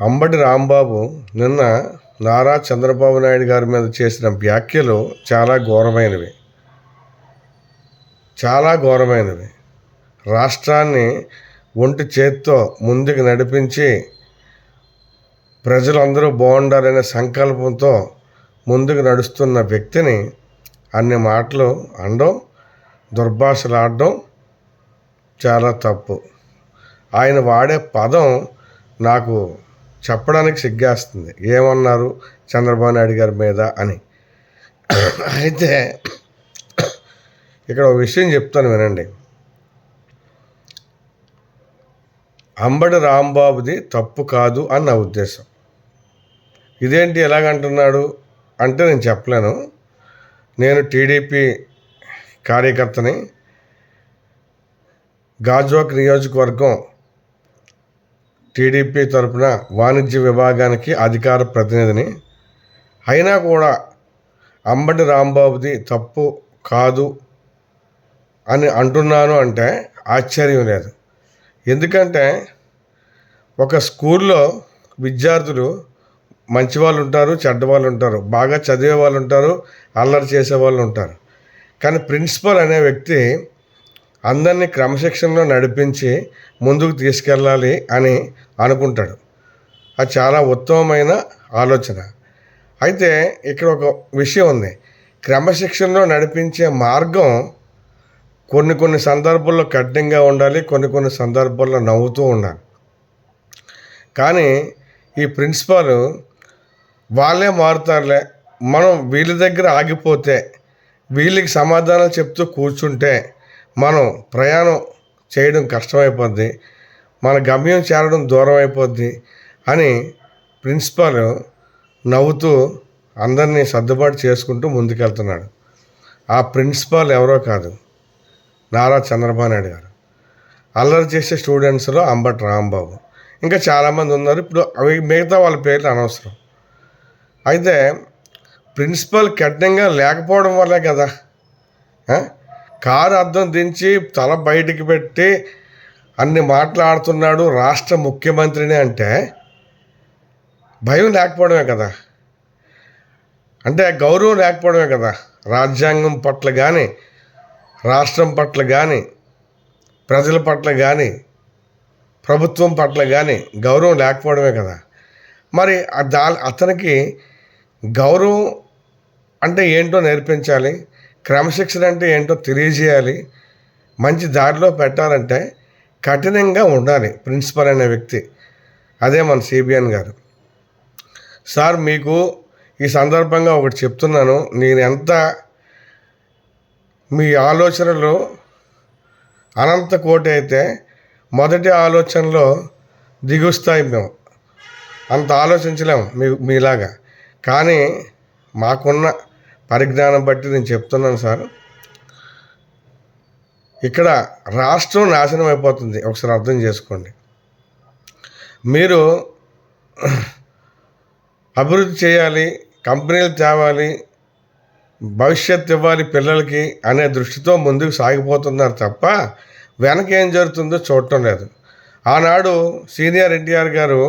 అంబటి రాంబాబు నిన్న నారా చంద్రబాబు నాయుడు గారి మీద చేసిన వ్యాఖ్యలు చాలా ఘోరమైనవి. చాలా ఘోరమైనవి. రాష్ట్రాన్ని ఒంటి చేత్తో ముందుకు నడిపించి ప్రజలందరూ బాగుండాలనే సంకల్పంతో ముందుకు నడుస్తున్న వ్యక్తిని అన్ని మాటలు అనడం దుర్భాషలాడడం చాలా తప్పు. ఆయన వాడే పదం నాకు చెప్పడానికి సిగ్గేస్తుంది. ఏమన్నారు? చంద్రబాబు నాయుడు గారి మీద అని. అయితే ఇక్కడ ఒక విషయం చెప్తాను వినండి. అంబడి రాంబాబుది తప్పు కాదు అని నా ఉద్దేశం. ఇదేంటి ఎలాగంటున్నాడు అంటే నేను చెప్పలేను. నేను టీడీపీ కార్యకర్తని గాజువాక్ నియోజకవర్గం టీడీపీ తరపున వాణిజ్య విభాగానికి అధికార ప్రతినిధిని. అయినా కూడా అంబటి రాంబాబుది తప్పు కాదు అని అంటున్నాను అంటే ఆశ్చర్యం లేదు. ఎందుకంటే ఒక స్కూల్లో విద్యార్థులు మంచి వాళ్ళు ఉంటారు చెడ్డ వాళ్ళు ఉంటారు బాగా చదివే వాళ్ళు ఉంటారు అల్లరి చేసే వాళ్ళు ఉంటారు. కానీ ప్రిన్సిపల్ అనే వ్యక్తి అందరినీ క్రమశిక్షణలో నడిపించి ముందుకు తీసుకెళ్ళాలి అని అనుకుంటాడు. అది చాలా ఉత్తమమైన ఆలోచన. అయితే ఇక్కడ ఒక విషయం ఉంది. క్రమశిక్షణలో నడిపించే మార్గం కొన్ని కొన్ని సందర్భాల్లో కఠినంగా ఉండాలి కొన్ని కొన్ని సందర్భాల్లో నవ్వుతూ ఉండాలి. కానీ ఈ ప్రిన్సిపాల్ వాళ్ళే మారుతారులే. మనం వీళ్ళ దగ్గర ఆగిపోతే వీళ్ళకి సమాధానాలు చెప్తూ కూర్చుంటే మనం ప్రయాణం చేయడం కష్టమైపోద్ది మన గమ్యం చేరడం దూరం అయిపోద్ది అని ప్రిన్సిపాల్ నవ్వుతూ అందరినీ సర్దుబాటు చేసుకుంటూ ముందుకెళ్తున్నాడు. ఆ ప్రిన్సిపాల్ ఎవరో కాదు నారా చంద్రబాబు నాయుడు గారు. అల్లరి చేసే స్టూడెంట్స్లో అంబటి రాంబాబు. ఇంకా చాలామంది ఉన్నారు ఇప్పుడు అవి మిగతా వాళ్ళ పేర్లు అనవసరం. అయితే ప్రిన్సిపల్ కఠినంగా లేకపోవడం వల్లే కదా కారు అద్దం దించి తల బయటికి పెట్టి అన్ని మాట్లాడుతున్నాడు రాష్ట్ర ముఖ్యమంత్రిని అంటే భయం లేకపోవడమే కదా. అంటే గౌరవం లేకపోవడమే కదా. రాజ్యాంగం పట్ల కానీ రాష్ట్రం పట్ల కానీ ప్రజల పట్ల కానీ ప్రభుత్వం పట్ల కానీ గౌరవం లేకపోవడమే కదా. మరి దా అతనికి గౌరవం అంటే ఏంటో నేర్పించాలి. క్రమశిక్షణ అంటే ఏంటో తెలియజేయాలి. మంచి దారిలో పెట్టాలంటే కఠినంగా ఉండాలి ప్రిన్సిపల్ అనే వ్యక్తి. అదే మన సిబిఎన్ గారు. సార్ మీకు ఈ సందర్భంగా ఒకటి చెప్తున్నాను. నేను ఎంత మీ ఆలోచనలు అనంత కోటి అయితే మొదటి ఆలోచనలో దిగుస్తాయి మేము. అంత ఆలోచించలేము మీ మీలాగా. కానీ మాకున్న పరిజ్ఞానం బట్టి నేను చెప్తున్నాను సార్. ఇక్కడ రాష్ట్రం నాశనం అయిపోతుంది. ఒకసారి అర్థం చేసుకోండి. మీరు అభివృద్ధి చేయాలి కంపెనీలు తేవాలి భవిష్యత్ ఇవ్వాలి పిల్లలకి అనే దృష్టితో ముందుకు సాగిపోతున్నారు తప్ప వెనక ఏం జరుగుతుందో చూడటం లేదు. ఆనాడు సీనియర్ ఎన్టీఆర్ గారు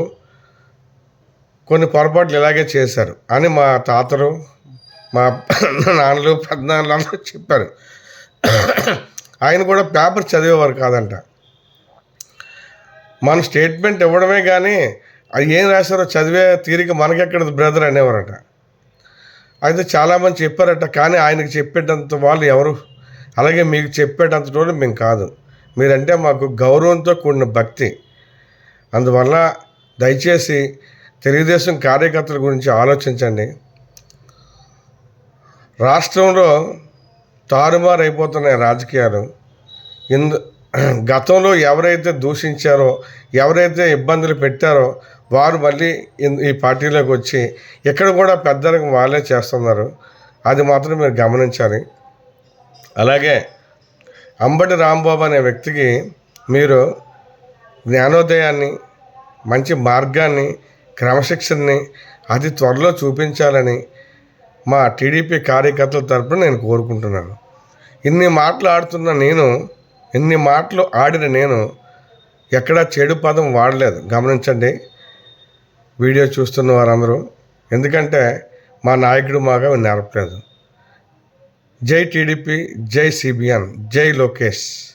కొన్ని పొరపాట్లు ఇలాగే చేశారు అని మా తాతలు మా నాన్నలు పెద్దనాన్నలు అందరూ చెప్పారు. ఆయన కూడా పేపర్ చదివేవారు కాదంట. మన స్టేట్మెంట్ ఇవ్వడమే కానీ అది ఏం రాశారో చదివే తీరిక మనకెక్కడ బ్రదర్ అనేవారట. అయితే చాలామంది చెప్పారట కానీ ఆయనకి చెప్పేటంత వాళ్ళు ఎవరు? అలాగే మీకు చెప్పేటంత వాళ్ళు మేము కాదు. మీరంటే మాకు గౌరవంతో కూడిన భక్తి. అందువల్ల దయచేసి తెలుగుదేశం కార్యకర్తల గురించి ఆలోచించండి. రాష్ట్రంలో తారుమారు అయిపోతున్నాయి రాజకీయాలు. ఇందు గతంలో ఎవరైతే దూషించారో ఎవరైతే ఇబ్బందులు పెట్టారో వారు మళ్ళీ ఈ పార్టీలోకి వచ్చి ఇక్కడ కూడా పెద్దలకు వాళ్ళే చేస్తున్నారు. అది మాత్రం మీరు గమనించాలి. అలాగే అంబటి రాంబాబు అనే వ్యక్తికి మీరు జ్ఞానోదయాన్ని మంచి మార్గాన్ని క్రమశిక్షణని అతి త్వరలో చూపించాలని మా టీడీపీ కార్యకర్తల తరపున నేను కోరుకుంటున్నాను. ఇన్ని మాటలు ఆడుతున్న నేను ఇన్ని మాటలు ఆడిన నేను ఎక్కడా చెడు పదం వాడలేదు. గమనించండి వీడియో చూస్తున్న వారందరూ. ఎందుకంటే మా నాయకుడు మాగా నేర్పలేదు. జై టీడీపీ జై సిబిఎన్ జై లోకేష్.